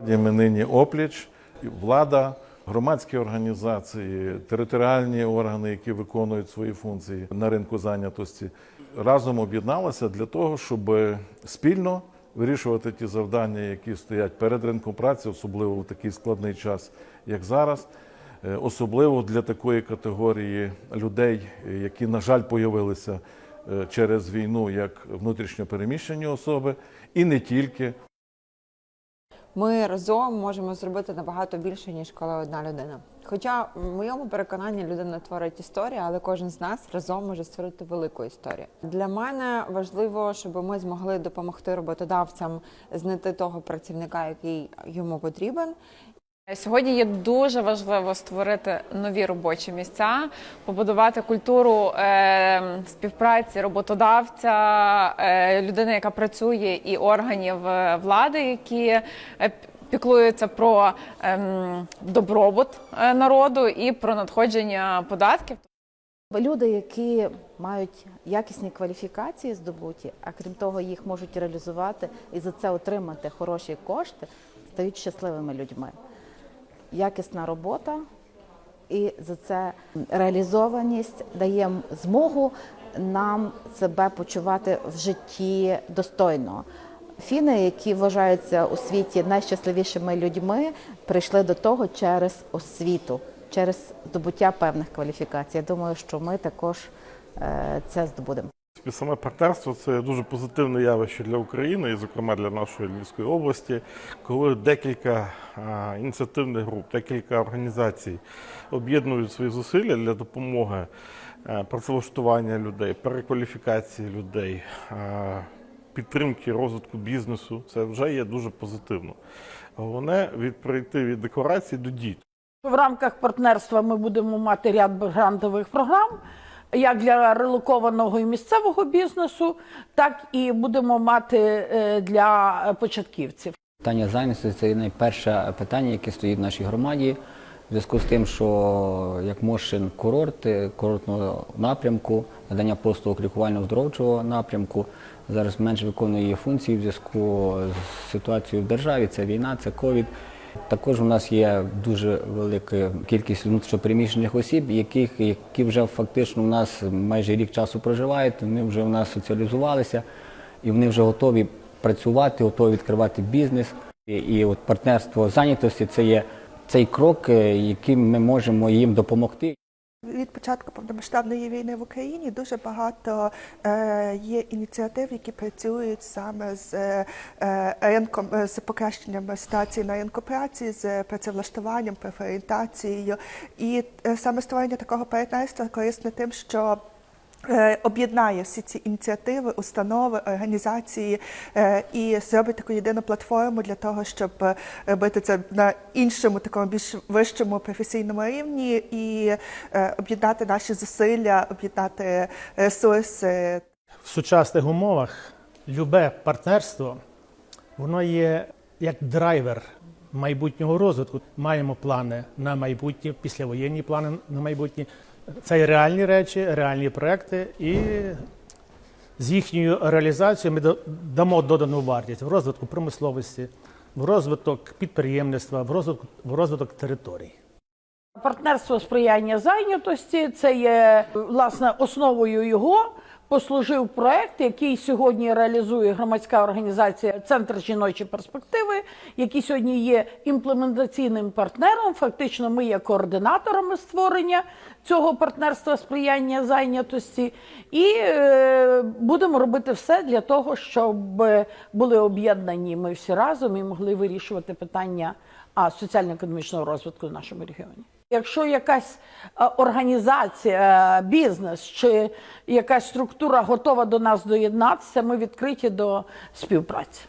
Ми нині опліч, влада, громадські організації, територіальні органи, які виконують свої функції на ринку зайнятості, разом об'єдналися для того, щоб спільно вирішувати ті завдання, які стоять перед ринком праці, особливо в такий складний час, як зараз. Особливо для такої категорії людей, які, на жаль, появилися е, через війну як внутрішньо переміщені особи, і не тільки. Ми разом можемо зробити набагато більше, ніж коли одна людина. Хоча, в моєму переконанні, людина творить історію, але кожен з нас разом може створити велику історію. Для мене важливо, щоб ми змогли допомогти роботодавцям знайти того працівника, який йому потрібен, Сьогодні є дуже важливо створити нові робочі місця, побудувати культуру е, співпраці роботодавця, е, людини, яка працює, і органів е, влади, які е, піклуються про ем, добробут е, народу і про надходження податків. Люди, які мають якісні кваліфікації здобуті, а крім того, їх можуть реалізувати і за це отримати хороші кошти, стають щасливими людьми. Якісна робота і за це реалізованість дає змогу нам себе почувати в житті достойно. Фіни, які вважаються у світі найщасливішими людьми, прийшли до того через освіту, через здобуття певних кваліфікацій. Я думаю, що ми також е, це здобудемо. Принципі, саме партнерство це дуже позитивне явище для України, і, зокрема, для нашої Львівської області, коли декілька ініціативних груп, декілька організацій об'єднують свої зусилля для допомоги працевлаштування людей, перекваліфікації людей, підтримки розвитку бізнесу. Це вже є дуже позитивно. Головне від прийти від декларації до дій. В рамках партнерства ми будемо мати ряд грантових програм, як для релокованого і місцевого бізнесу, так і будемо мати е, для початківців. Питання зайнятості це найперше питання, яке стоїть в нашій громаді. В зв'язку з тим, що як Мошин курорт, е, курортного напрямку, надання послуг лікувально-оздоровчого напрямку зараз менш виконує функції в зв'язку з ситуацією в державі. Це війна, це ковід. Також у нас є дуже велика кількість внутрішньопереміщених осіб, яких які вже фактично у нас майже рік часу проживають. Вони вже у нас соціалізувалися і вони вже готові працювати, готові відкривати бізнес. І, і от партнерство зайнятості це є цей крок, е, яким ми можемо їм допомогти. Від початку повномасштабної війни в Україні дуже багато е, є ініціатив, які працюють саме з е, ринком е, з покращенням ситуації на ринку праці, з працевлаштуванням, профорієнтацією. І саме створення такого партнерства корисне тим, що Об'єднає всі ці ініціативи, установи, організації е, і зробить таку єдину платформу для того, щоб е, робити це на іншому, такому більш вищому професійному рівні і е, об'єднати наші зусилля, об'єднати ресурси. В сучасних умовах любе партнерство воно є як драйвер майбутнього розвитку. Маємо плани на майбутнє, післявоєнні плани на майбутнє. Це є реальні речі, реальні проекти, і з їхньою реалізацією ми дамо додану вартість в розвитку промисловості, в розвиток підприємництва, в розвиток, в розвиток територій. Партнерство сприяння зайнятості це є власне основою його. Послужив проект, який сьогодні реалізує громадська організація Центр жіночої перспективи, який сьогодні є імплементаційним партнером. Фактично, ми є координаторами створення цього партнерства сприяння зайнятості, і е, будемо робити все для того, щоб були об'єднані ми всі разом і могли вирішувати питання а, соціально-економічного розвитку в нашому регіоні. Якщо якась е, організація, е, бізнес чи якась структура готова до нас доєднатися, ми відкриті до співпраці.